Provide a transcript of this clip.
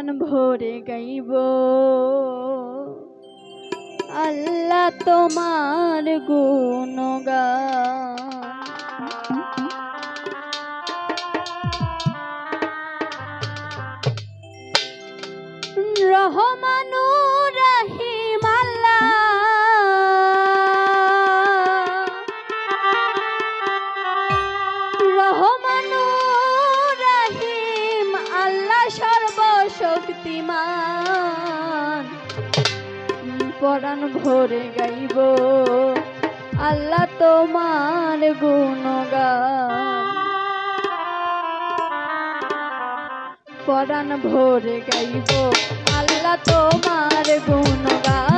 প্রাণ ভরে গাইব। আল্লাহ তোমার গুণগা রহমান ইমান। পরাণ ভরে গাইব। আল্লাহ তোমার গুণগান। পরাণ ভরে গাইব। আল্লাহ তোমার গুণগান।